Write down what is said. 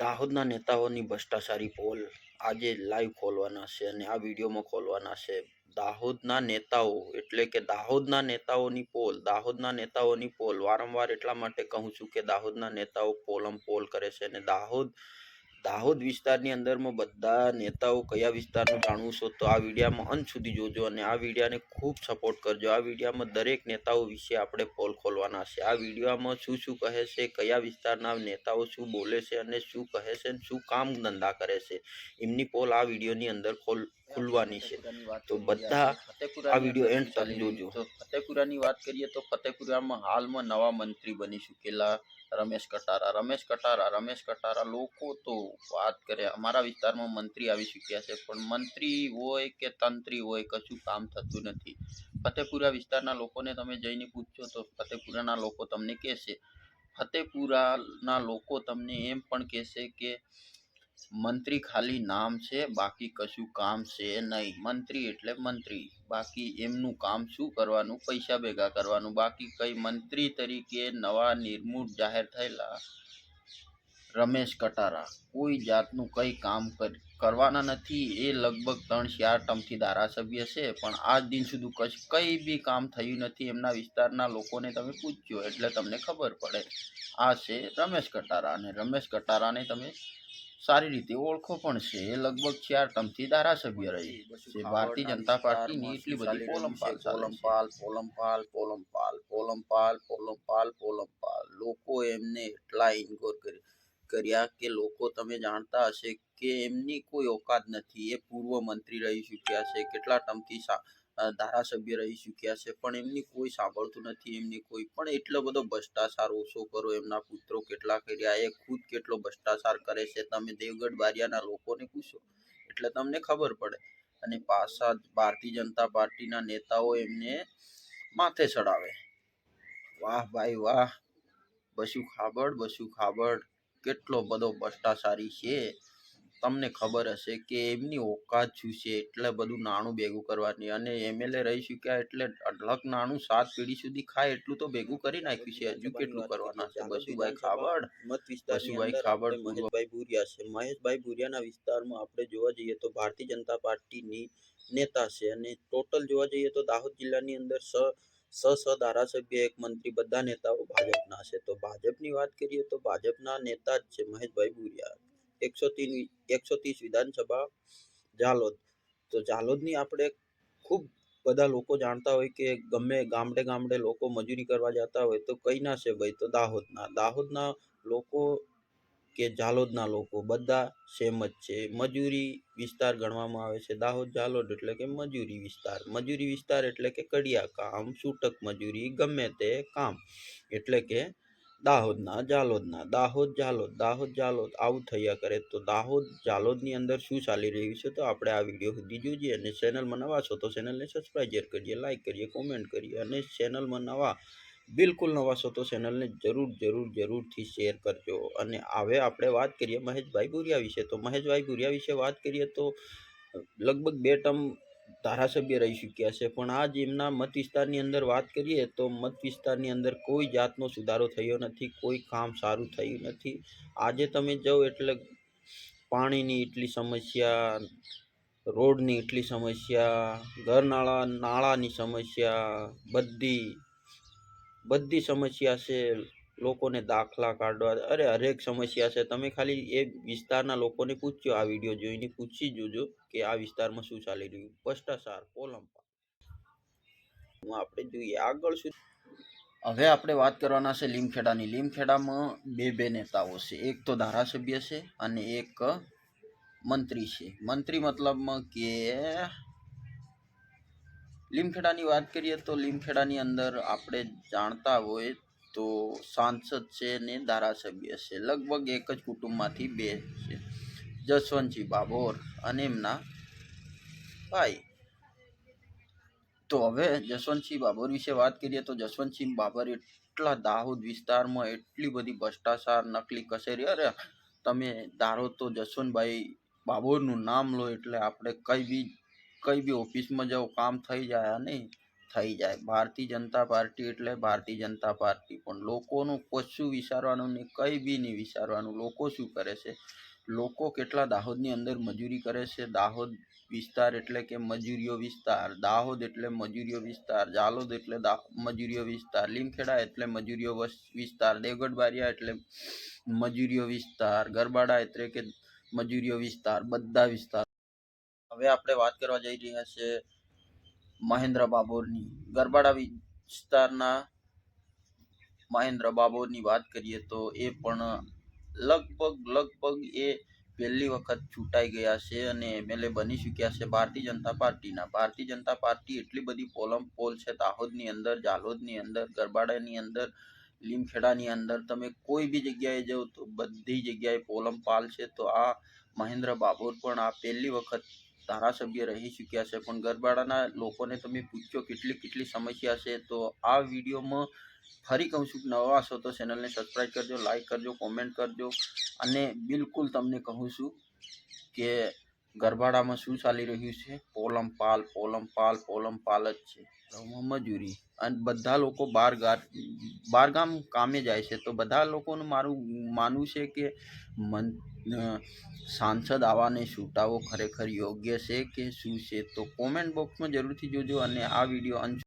દાહોદના નેતાઓની ભ્રષ્ટાચારી પોલ આજે લાઈવ ખોલવાના છે અને આ વિડીયોમાં ખોલવાના છે. દાહોદના નેતાઓ એટલે કે દાહોદના નેતાઓની પોલ, દાહોદના નેતાઓની પોલ વારંવાર એટલા માટે કહું છું કે દાહોદના નેતાઓ પોલમ પોલ કરે છે અને દાહોદ દાહોદ વિસ્તારની અંદરમાં બધા નેતાઓ કયા વિસ્તારનું જાણવું છો તો આ વિડીયામાં અંત સુધી જોજો અને આ વિડીયાને ખૂબ સપોર્ટ કરજો. આ વિડીયામાં દરેક નેતાઓ વિશે આપણે પોલ ખોલવાના છે. આ વિડીયોમાં શું શું કહે છે, કયા વિસ્તારના નેતાઓ શું બોલે છે અને શું કહે છે અને શું કામ ધંધા કરે છે. એમની પોલ આ વિડીયોની અંદર ખોલ ખુલવાની છે. તો બધા આ વીડિયો એન્ડ સુધી જોજો તો ફતેપુરાની વાત કરીએ તો ફતેપુરામાં હાલમાં નવા મંત્રી બની ચૂકેલા રમેશ કટારા. રમેશ કટારા રમેશ કટારા લોકો તો વાત કરે અમારા વિસ્તારમાં મંત્રી આવી ચૂક્યા છે પણ મંત્રી હોય કે તંત્રી હોય કશું કામ થતું નથી. ફતેપુરા વિસ્તારના લોકોને તમે જઈને પૂછશો તો ફતેપુરાના લોકો તમને કહેશે. ફતેપુરાના લોકો તમને એમ પણ કહેશે કે મંત્રી ખાલી નામ છે, બાકી કશું કામ છે નહીં. મંત્રી એટલે મંત્રી. બાકી એમનું કામ શું કરવાનું? પૈસા ભેગા કરવાનું. બાકી કઈ મંત્રી તરીકે નવા નિર્મૂળ જાહેર થયેલા રમેશ કટારા. કોઈ જાતનું કંઈ કામ કર- કરવાના નથી. એ લગભગ ત્રણ ચાર ટર્મથી ધારાસભ્ય છે, પણ આજ દિન સુધી કશ, કંઈ બી કામ થયું નથી. એમના વિસ્તારના લોકોને તમે પૂછજો. એટલે તમને ખબર પડે. આ છે રમેશ કટારા. અને રમેશ કટારાને તમે સારી રીતે ઓળખો પણ છે. એ લગભગ ચાર ટર્મથી ધારાસભ્ય રહી. છે ભારતીય જનતા પાર્ટીની એટલી બધી પોલમપાલ પોલમપાલ પોલમપાલ પોલમપાલ પોલમપાલ પોલમપાલ પોલમપાલ લોકો એમને એટલા ઇન્કોર કરી કર્યા કે લોકો તમે જાણતા હશે કે એમની કોઈ ઓકાત નથી. એ પૂર્વ મંત્રી રહી ચૂક્યા છે. કેટલા ટર્મથી ધારાસભ્ય રહી ચૂક્યા છે, પણ એમની કોઈ સાંભળતું નથી, એમની કોઈ, પણ એટલો બધો ભ્રષ્ટાચાર ઓછો કરો, એમના પુત્રો કેટલા કર્યા એ ખુદ કેટલો ભ્રષ્ટાચાર કરે છે, તમે દેવગઢ બારિયાના લોકોને પૂછો, એટલે તમને ખબર પડે. અને પાછા ભારતીય જનતા પાર્ટીના નેતાઓ એમને માથે ચડાવે. વાહ ભાઈ વાહ, બસુ ખાબડ બસુ ખાબડ, કેટલો બધો ભ્રષ્ટાચારી છે. તમને ખબર હશે કે એમની ઓકાત શું છે એટલે બધું નાણું ભેગું કરવાની. અને એમએલએ રહી ચૂક્યા એટલે અઢળક નાણું સાત પેઢી સુધી ખાય એટલું તો ભેગું કરી નાખ્યું છે. હજુ કેટલું કરવાના છે? બસુભાઈ ખાબડ. મત બસુભાઈ ખાબડ મહેશભાઈ ભૂરિયા છે. મહેશભાઈ ભૂરિયાના વિસ્તારમાં આપણે જોવા જઈએ તો ભારતીય જનતા પાર્ટીની નેતા છે અને ટોટલ જોવા જઈએ તો દાહોદ જિલ્લાની અંદર સ સ સ ધારાસભ્ય એક મંત્રી બધા નેતાઓ ભાજપના છે. તો ભાજપની વાત કરીએ તો ભાજપના નેતા જ છે મહેશભાઈ ભૂરિયા. એકસો ત્રીસ એકસો ત્રીસ વિધાનસભા જાલોદ. તો ઝાલોદની આપણે ખૂબ બધા લોકો જાણતા હોય કે ગમે ગામડે ગામડે લોકો મજૂરી કરવા જતા હોય તો કઈ ના છે ભાઈ? તો દાહોદના. દાહોદના લોકો કે ઝાલોદના લોકો બધા સેમ જ છે. મજૂરી વિસ્તાર ગણવામાં આવે છે. દાહોદ ઝાલોદ એટલે કે મજૂરી વિસ્તાર. મજૂરી વિસ્તાર એટલે કે કડિયા કામ છૂટક મજૂરી, ગમે તે કામ. એટલે કે દાહોદના જાલોદના દાહોદ, જાલોદ દાહોદ, જાલોદ આવું થયા કરે તો દાહોદ જાલોદની અંદર શું ચાલી રહ્યું છે તો આપણે આ વીડિયો સુધી જોઈએ અને ચેનલમાં નવા છો તો ચેનલને સબસ્ક્રાઈબ કરીએ લાઈક કરીએ કોમેન્ટ કરીએ અને ચેનલમાં નવા, બિલકુલ નવા છો તો ચેનલને જરૂર જરૂર, જરૂરથી શેર કરજો. અને હવે આપણે વાત કરીએ મહેશભાઈ ભુરિયા વિશે. તો મહેશભાઈ ભુરિયા વિશે વાત કરીએ તો લગભગ બે ટર્મ ધારાસભ્ય રહી ચૂક્યા છે. પણ આજ એમના મત વિસ્તારની અંદર વાત કરીએ તો મત વિસ્તારની અંદર કોઈ જાતનો સુધારો થયો નથી, કોઈ કામ સારું થયું નથી. આજે તમે જાઓ એટલે પાણીની એટલી સમસ્યા, રોડની એટલી સમસ્યા, ઘરનાળા, નાળાની સમસ્યા, બધી બધી સમસ્યા છે. લોકોને દાખલા કાઢવા. અરે, હરેક સમસ્યા છે. તમે ખાલી એ વિસ્તારના લોકોને પૂછજો, આ વીડિયો જોઈને પૂછી જોજો કે આ વિસ્તારમાં શું ચાલી રહ્યું ભ્રષ્ટાચાર કોલમ આપણે જોઈએ, આગળ શું હવે આપણે વાત કરવાના છે લીમખેડાની. લીમખેડામાં બે બે નેતાઓ છે. એક તો ધારાસભ્ય છે અને એક મંત્રી છે. મંત્રી મતલબમાં કે લીમખેડાની વાત કરીએ તો લીમખેડાની અંદર આપણે જાણતા હોય તો સાંસદ છે ને ધારાસભ્ય છે. લગભગ એક જ કુટુંબમાંથી બે છે. જસવંતસિંહ બાબોર અને એમના ભાઈ. તો હવે જસવંતસિંહ બાબર વિશે વાત કરીએ તો જસવંતસિંહ બાબર એટલા દાહોદ વિસ્તારમાં એટલી બધી ભ્રષ્ટાચાર, નકલી કચેરી. અરે, તમે ધારો તો જસવંતભાઈ બાબોરનું નામ લો એટલે આપણે કઈ બી કઈ બી ઓફિસમાં જાઓ, કામ થઈ જાય નહીં. થઈ જાય. ભારતીય જનતા પાર્ટી એટલે ભારતીય જનતા પાર્ટી. પણ લોકોનું કશું વિચારવાનું ને કંઈ બી નહીં વિચારવાનું. લોકો શું કરે છે? લોકો કેટલા દાહોદની અંદર મજૂરી કરે છે? દાહોદ વિસ્તાર એટલે કે મજૂરીઓ વિસ્તાર. દાહોદ એટલે મજૂરીઓ વિસ્તાર. જાલોદ એટલે મજૂરીઓ વિસ્તાર. લીમખેડા એટલે મજૂરીઓ વિસ્તાર. દેવગઢ બારિયા એટલે મજૂરીઓ વિસ્તાર. ગરબાડા એટલે કે મજૂરીઓ વિસ્તાર. બધા વિસ્તાર. હવે આપણે વાત કરવા જઈ રહ્યા છે મહેન્દ્ર બાબોરની ગરબાડા વિસ્તારના મહેન્દ્ર બાબોરની વાત કરીએ તો એ પણ લગભગ લગભગ એ પહેલી વખત ચૂંટાઈ ગયા છે અને એમએલએ બની ચૂક્યા છે ભારતીય જનતા પાર્ટીના. ભારતીય જનતા પાર્ટી એટલી બધી પોલમ પોલ છે, દાહોદની અંદર, જાલોદની અંદર, ગરબાડાની અંદર, લીમખેડાની અંદર. તમે કોઈ બી જગ્યાએ જાઓ તો બધી જગ્યાએ પોલમ પાલ છે. તો આ મહેન્દ્ર બાબોર પણ આ પહેલી વખત ધારાસભ્ય રહી ચૂક્યા છે. પણ ગરબાડાના લોકોને તમે પૂછ્યો કેટલી કેટલી સમસ્યા છે, તો આ વિડીયોમાં ફરી કહું છું કે નવા છો તો ચેનલને સબસ્ક્રાઈબ કરજો લાઈક કરજો કોમેન્ટ કરજો. અને બિલકુલ તમને કહું છું કે ગરબાડામાં શું ચાલી રહ્યું છે? પોલમ પાલ પોલમ પાલ પોલમ પાલ જ છે. મજૂરી. અને બધા લોકો બાર ગાર બાર ગામ કામે જાય છે. તો બધા લોકોનું મારું માનવું છે કે મન સાંસદ આવાને છૂટાવો ખરેખર યોગ્ય છે કે શું છે? તો કોમેન્ટ બોક્સમાં જરૂરથી જોજો અને આ વીડિયો અંત